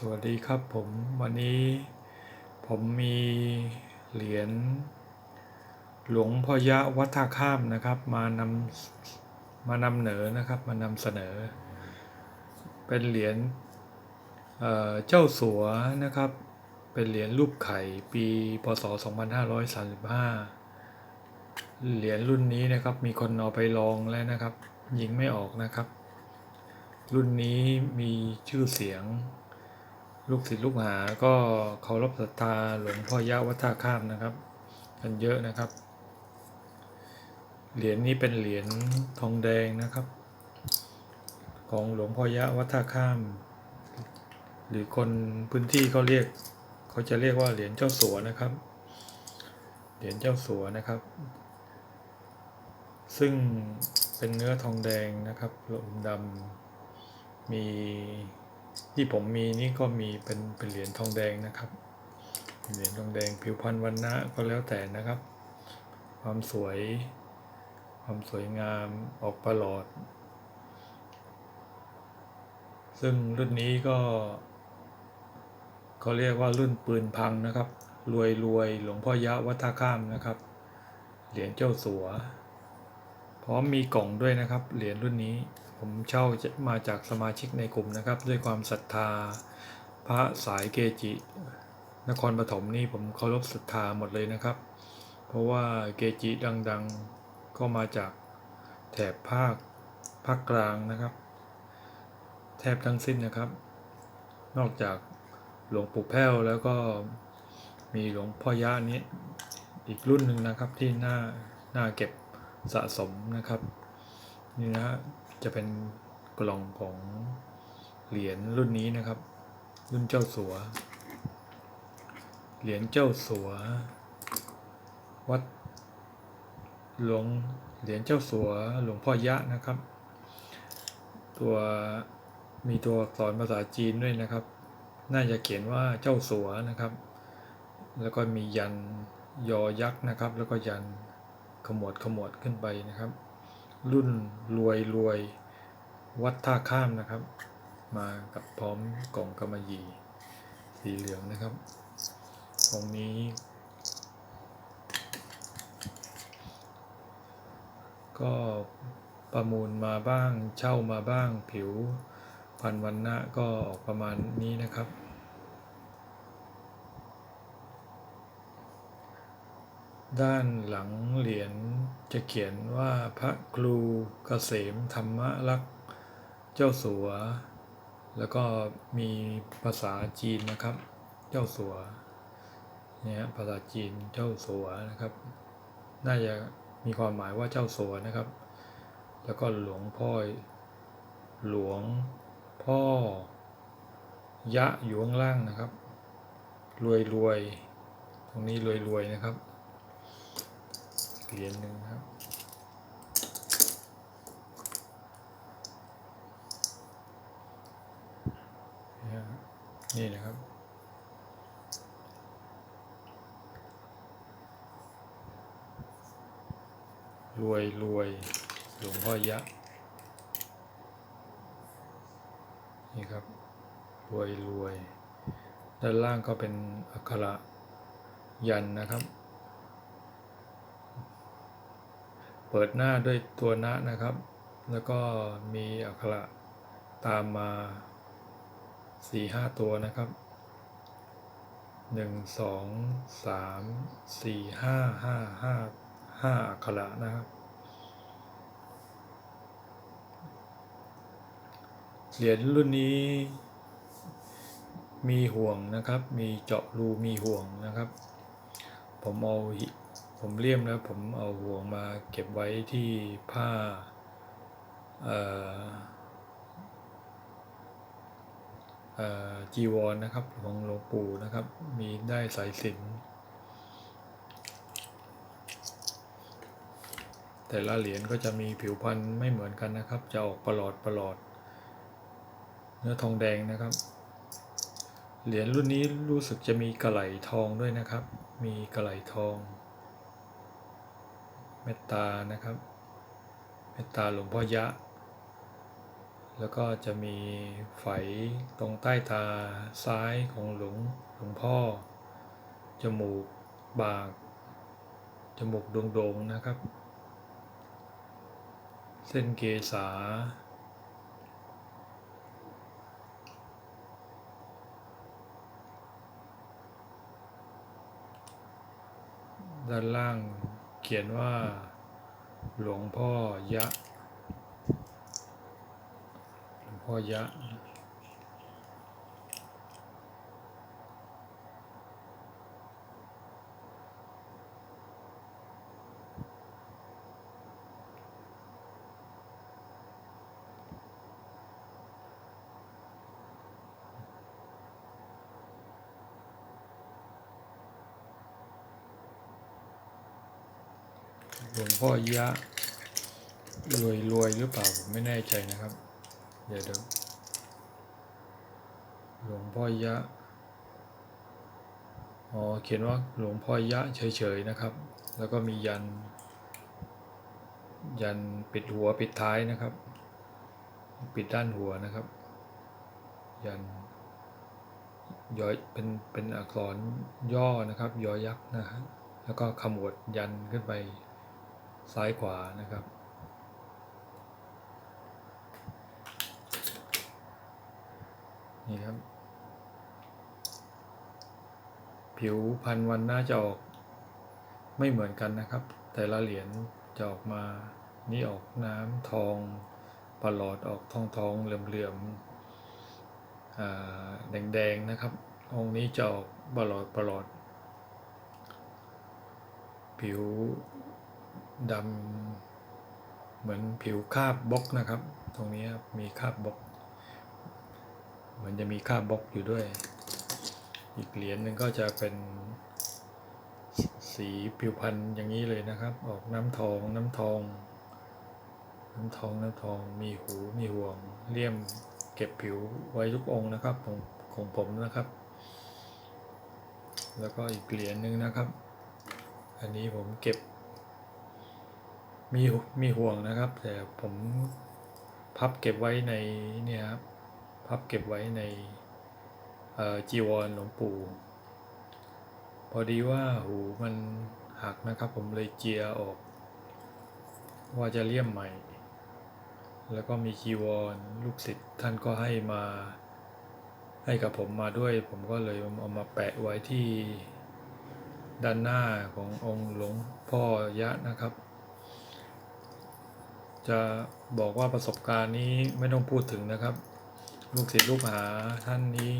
สวัสดีครับผมวันนี้ผมมีเหรียญหลวงพ่อยะวัดท่าข้ามนะครับ มานำมานำเหนอนะครับ มานำเสนอ เป็นเหรียญเเจ้าสัวนะครับ เป็นเหรียญรูปไข่ปีพศ 2535 เหรียญรุ่นนี้นะครับมีคนเอาไปลองแล้วนะครับ ยิงไม่ออกนะครับ รุ่นนี้มีชื่อเสียง ลูกศิษย์ลูกหาก็เคารพศรัทธาหลวงพ่อยะวัดท่าข้ามนะครับ กันเยอะนะครับ เหรียญนี้เป็นเหรียญทองแดงนะครับ ของหลวงพ่อยะวัดท่าข้าม หรือคนพื้นที่เขาเรียกเขาจะเรียกว่าเหรียญเจ้าสัวนะครับ เหรียญเจ้าสัวนะครับ ซึ่งเป็นเนื้อทองแดงนะครับลมดำมี ที่ผมมีนี่ก็มีเป็นเป็นเหรียญทองแดงนะครับ เหรียญทองแดงผิวพรรณวันนะก็แล้วแต่นะครับ ความสวย ความสวยงามออกประหลอด ซึ่งรุ่นนี้ก็เขาเรียกว่ารุ่นปืนพังนะครับ รวยรวยหลวงพ่อยะวัดท่าข้ามนะครับ เหรียญเจ้าสัว พร้อมมีกล่องด้วยนะครับ เหรียญรุ่นนี้ผมเช่ามาจากสมาชิกในกลุ่มนะครับ ด้วยความศรัทธา พระสายเกจิ นครปฐมนี่ผมเคารพศรัทธาหมดเลยนะครับ เพราะว่าเกจิดังๆก็มาจากแถบภาคภาคกลางนะครับ แทบทั้งสิ้นนะครับ นอกจากหลวงปู่แพ้วแล้วก็มีหลวงพ่อยะนี้อีกรุ่นหนึ่งนะครับที่น่าน่าเก็บ สะสมนะครับ นี่นะฮะจะเป็นกล่องของเหรียญรุ่นนี้นะครับ รุ่นเจ้าสัว เหรียญเจ้าสัว วัดหลวงเหรียญเจ้าสัวหลวงพ่อยะนะครับ ตัวมีตัวอักษรภาษาจีนด้วยนะครับ น่าจะเขียนว่าเจ้าสัวนะครับ แล้วก็มียันยอยักษ์นะครับ แล้วก็ยัน ขมวดขมวดขึ้นไปนะครับ รุ่นรวยรวยวัดท่าข้ามนะครับ มากับพร้อมกล่องกำมะหยี่สีเหลืองนะครับกล่องนี้ก็ประมูลมาบ้างเช่ามาบ้างผิวพันวันนะก็ออกประมาณนี้นะครับ ด้านหลังเหรียญจะเขียนว่าพระครูเกษมธรรมรักษ์เจ้าสัว แล้วก็มีภาษาจีนนะครับ เจ้าสัวเนี่ยภาษาจีนเจ้าสัวนะครับ น่าจะมีความหมายว่าเจ้าสัวนะครับ แล้วก็หลวงพ่อ หลวงพ่อ ยะอยู่ข้างล่างนะครับ รวยรวยตรงนี้รวยรวยนะครับ เหรียญหนึ่งครับ นี่นะครับ รวยรวยหลวงพ่อยะนี่ครับ รวยรวย ด้านล่างก็เป็นอักขระยันนะครับ เปิดหน้าด้วยตัวนะนะครับ แล้วก็มีอักขระตามมาสี่ห้าตัวนะครับหนึ่งสองสามสี่ห้าห้าห้าห้าอักขระนะครับเหรียญรุ่นนี้มีห่วงนะครับ มีเจาะรูมีห่วงนะครับ ผมเอาหิ ผมเลี่ยมแล้วผมเอาห่วงมาเก็บไว้ที่ผ้าจีวรนะครับของหลวงปู่นะครับ มีได้สายสิญจนแต่ละเหรียญก็จะมีผิวพรรณไม่เหมือนกันนะครับ จะออกประหลอดประหลอด เนื้อทองแดงนะครับ เหรียญรุ่นนี้รู้สึกจะมีกระไหลทองด้วยนะครับ มีกระไหลทอง เมตตานะครับ เมตตาหลวงพ่อยะ แล้วก็จะมีไฝตรงใต้ตาซ้ายของหลวงหลวงพ่อ จมูกบาก จมูกโด่งๆนะครับ เส้นเกษาด้านล่าง เขียนว่า หลวงพ่อยะ หลวงพ่อยะ หลวงพ่อยะรวยรวยหรือเปล่าผมไม่แน่ใจนะครับ เดี๋ยวเดี๋ยวหลวงพ่อยะอ๋อเขียนว่าหลวงพ่อยะเฉยๆนะครับ แล้วก็มียัน ยันปิดหัวปิดท้ายนะครับ ปิดด้านหัวนะครับ ยันย้อยเป็นเป็นอักษรย่อนะครับยอยักษ์นะฮะแล้วก็ขมวดยันขึ้นไป ซ้ายขวานะครับ นี่ครับ ผิวพันธุ์วันน่าจะออกไม่เหมือนกันนะครับ แต่ละเหรียญจะออกมานี่ออกน้ำทองประหลอดออกทองทองเหลื่อมๆอ่าแดงๆนะครับ องค์นี้จะออกประหลอดประหลอด ผิว ดำเหมือนผิวคาบบล็อกนะครับ ตรงนี้มีคาบบล็อก เหมือนจะมีคาบบล็อกอยู่ด้วย อีกเหรียญหนึ่งก็จะเป็นสีผิวพันธุ์อย่างนี้เลยนะครับ ออกน้ำทองน้ำทอง น้ำทองน้ำทองมีหูมีห่วงเลี่ยมเก็บผิวไว้ทุกองนะครับของของผมนะครับ แล้วก็อีกเหรียญหนึ่งนะครับ อันนี้ผมเก็บ มีมีห่วงนะครับ แต่ผมพับเก็บไว้ในเนี่ยครับพับเก็บไว้ในจีวรหลวงปู่พอดีว่าหูมันหักนะครับ ผมเลยเจียออก ว่าจะเลี่ยมใหม่ แล้วก็มีจีวรลูกศิษย์ท่านก็ให้มาให้กับผมมาด้วย ผมก็เลยเอามาแปะไว้ที่ด้านหน้าขององค์หลวงพ่อยะนะครับ จะบอกว่าประสบการณ์นี้ไม่ต้องพูดถึงนะครับ ลูกศิษย์ลูกหาท่านนี้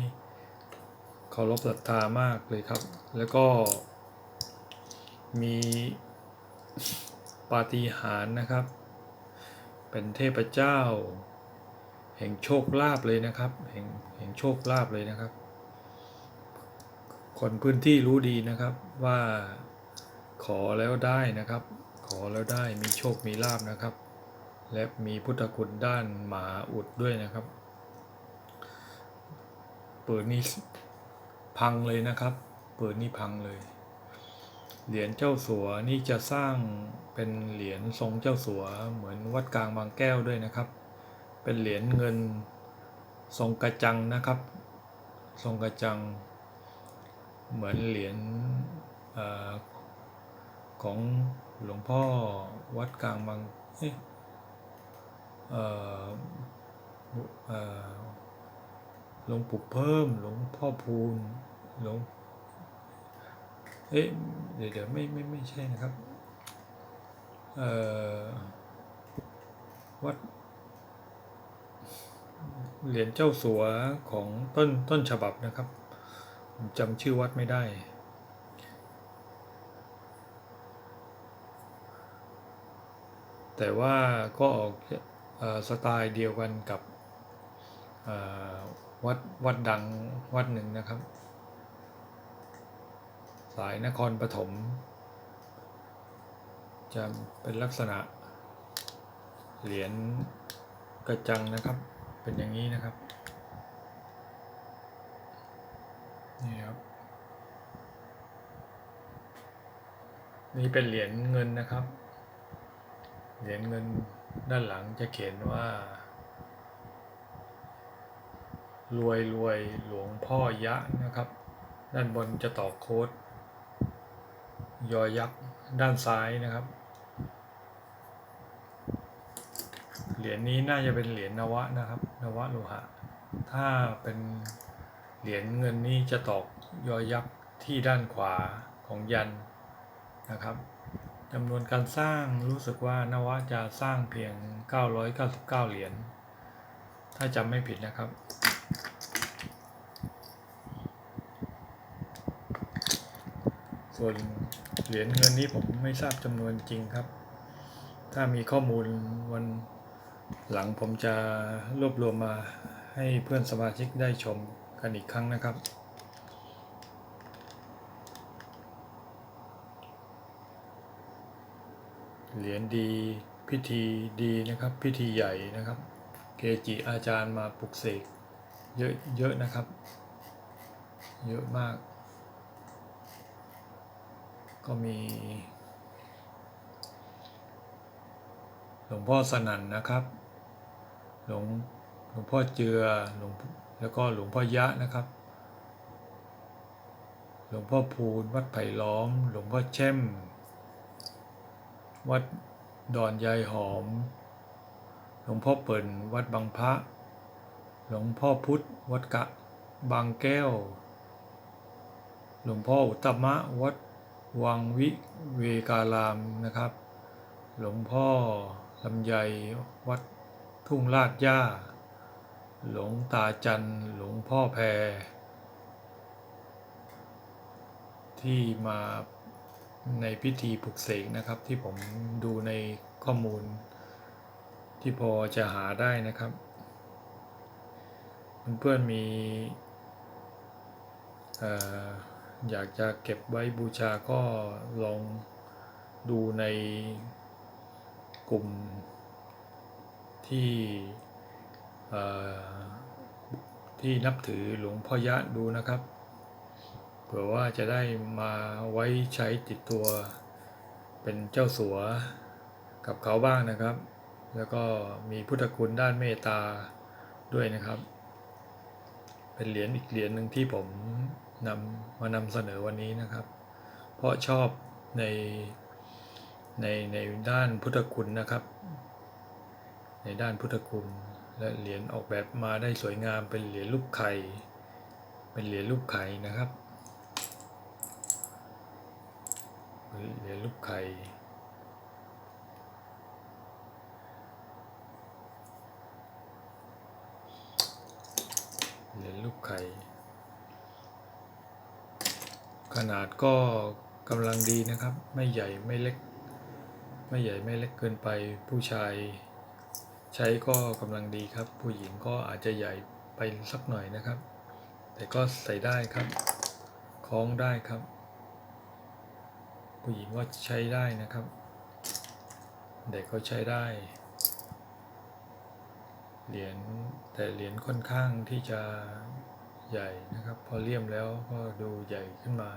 เคารพศรัทธามากเลยครับ แล้วก็มีปาฏิหาริย์นะครับ เป็นเทพเจ้า แห่งโชคลาภเลยนะครับ แห่งแห่งโชคลาภเลยนะครับ คนพื้นที่รู้ดีนะครับว่าขอแล้วได้นะครับ ขอแล้วได้มีโชคมีลาภนะครับ และมีพุทธคุณด้านหมาอุดด้วยนะครับ เปืนนี้พังเลยนะครับ เปืนนี้พังเลย เหรียญเจ้าสัวนี่จะสร้างเป็นเหรียญทรงเจ้าสัวเหมือนวัดกลางบางแก้วด้วยนะครับ เป็นเหรียญเงินทรงกระจังนะครับ ทรงกระจัง เหมือนเหรียญอของหลวงพ่อวัดกลางบางเอ๊ะ หลวงปู่เพิ่ม หลวงพ่อพูนหลวงเอ๊ะเดี๋ยวเดี๋ยวไม่ไม่ไม่ใช่นะครับวัดเหรียญเจ้าสัวของต้นต้นฉบับนะครับผมจำชื่อวัดไม่ได้ แต่ว่าก็ออก สไตล์เดียวกันกับวัดวัดดังวัดหนึ่งนะครับ สายนครปฐมจะเป็นลักษณะเหรียญกระจังนะครับเป็นอย่างนี้นะครับนี่ครับนี่เป็นเหรียญเงินนะครับ เหรียญเงิน ด้านหลังจะเขียนว่า รวยรวยหลวงพ่อยะนะครับ ด้านบนจะต่อโค้ด ยอยักษ์ด้านซ้ายนะครับ เหรียญนี้น่าจะเป็นเหรียญนวะนะครับ นวะโลหะ ถ้าเป็นเหรียญเงินนี้จะตอกยอยักษ์ที่ด้านขวาของยันนะครับ จำนวนการสร้างรู้สึกว่านวะจะสร้างเพียง 999 เหรียญ ถ้าจำไม่ผิดนะครับ ส่วนเหรียญเงินนี้ผมไม่ทราบจำนวนจริงครับ ถ้ามีข้อมูลวันหลังผมจะรวบรวมมาให้เพื่อนสมาชิกได้ชมกันอีกครั้งนะครับ เหรียญดี พิธีดีนะครับ พิธีใหญ่นะครับ เกจิอาจารย์มาปลุกเสกเยอะเยอะนะครับ เยอะมาก ก็มีหลวงพ่อสนั่นนะครับ หลวงหลวงพ่อเจือหลวงแล้วก็หลวงพ่อยะนะครับ หลวงพ่อพูนวัดไผ่ล้อม หลวงพ่อแช่ม วัดดอนยายหอม หลวงพ่อเปิ่นวัดบางพระ หลวงพ่อพุทธวัดกะบางแก้ว หลวงพ่ออุตมะวัดวังวิเวการามนะครับ หลวงพ่อลำไยวัดทุ่งลาดย่า หลวงตาจันหลวงพ่อแพรที่มา ในพิธีปลุกเสกนะครับ ที่ผมดูในข้อมูล ที่พอจะหาได้นะครับ เพื่อนๆมีออยากจะเก็บไว้บูชาก็ลองดูในกลุ่มที่ที่นับถือหลวงพ่อยะดูนะครับ เผื่อว่าจะได้มาไว้ใช้ติดตัวเป็นเจ้าสัวกับเขาบ้างนะครับ แล้วก็มีพุทธคุณด้านเมตตาด้วยนะครับ เป็นเหรียญอีกเหรียญหนึ่งที่ผมนำมานำเสนอวันนี้นะครับ เพราะชอบในในในด้านพุทธคุณนะครับ ในด้านพุทธคุณและเหรียญออกแบบมาได้สวยงามเป็นเหรียญรูปไข่ เป็นเหรียญรูปไข่นะครับ เหรียญรูปไข่เหรียญรูปไข่ ขนาดก็กำลังดีนะครับ ไม่ใหญ่ไม่เล็ก ไม่ใหญ่ไม่เล็กเกินไป ผู้ชายใช้ก็กำลังดีครับ ผู้หญิงก็อาจจะใหญ่ไปสักหน่อยนะครับ แต่ก็ใส่ได้ครับ คล้องได้ครับ ผู้หญิงก็ใช้ได้นะครับ เด็กก็ใช้ได้ เหรียญแต่เหรียญค่อนข้างที่จะใหญ่นะครับ พอเลี่ยมแล้วก็ดูใหญ่ขึ้นมา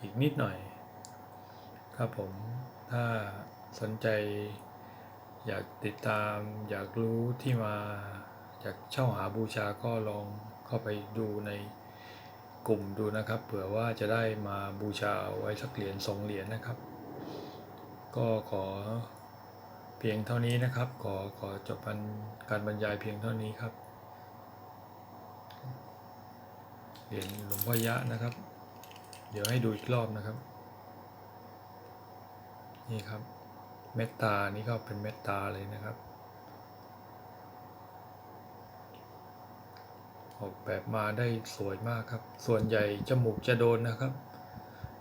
อีกนิดหน่อย ครับผมถ้าสนใจอยากติดตามอยากรู้ที่มาอยากเช่าหาบูชาก็ลองเข้าไปดูใน กลุ่มดูนะครับ เผื่อว่าจะได้มาบูชาไว้สักเหรียญสองเหรียญนะครับ ก็ขอเพียงเท่านี้นะครับ ขอขอจบการบรรยายเพียงเท่านี้ครับเหรียญหลวงพ่อยะนะครับ เดี๋ยวให้ดูอีกรอบนะครับ นี่ครับเมตตานี่ก็เป็นเมตตาเลยนะครับ ออกแบบมาได้สวยมากครับ ส่วนใหญ่จมูกจะโดนนะครับ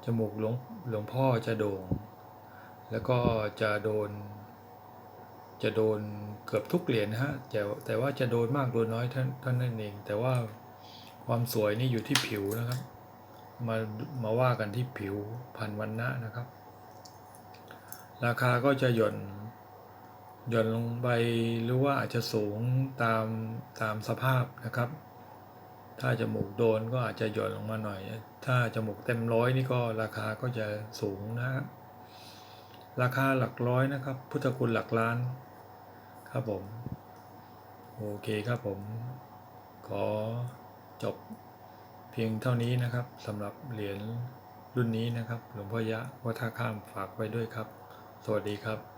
จมูกหลวงหลวงพ่อจะโด่ง แล้วก็จะโดน จะโดนเกือบทุกเหรียญนะฮะแต่แต่ว่าจะโดนมากโดนน้อยท่าเท่านั้นเอง แต่ว่าความสวยนี่อยู่ที่ผิวนะครับ มามาว่ากันที่ผิวพันวันนะนะครับ ราคาก็จะหย่อนหย่อนลงไปหรือว่าอาจจะสูงตามตามสภาพนะครับ ถ้าจมูกโดนก็อาจจะหย่อนลงมาหน่อย ถ้าจมูกเต็มร้อยนี่ก็ราคาก็จะสูงนะครับราคาหลักร้อยนะครับ พุทธคุณหลักล้าน ครับผม โอเคครับผม ขอจบเพียงเท่านี้นะครับสำหรับเหรียญรุ่นนี้นะครับ หลวงพ่อยะวัดท่าข้ามฝากไว้ด้วยครับ สวัสดีครับ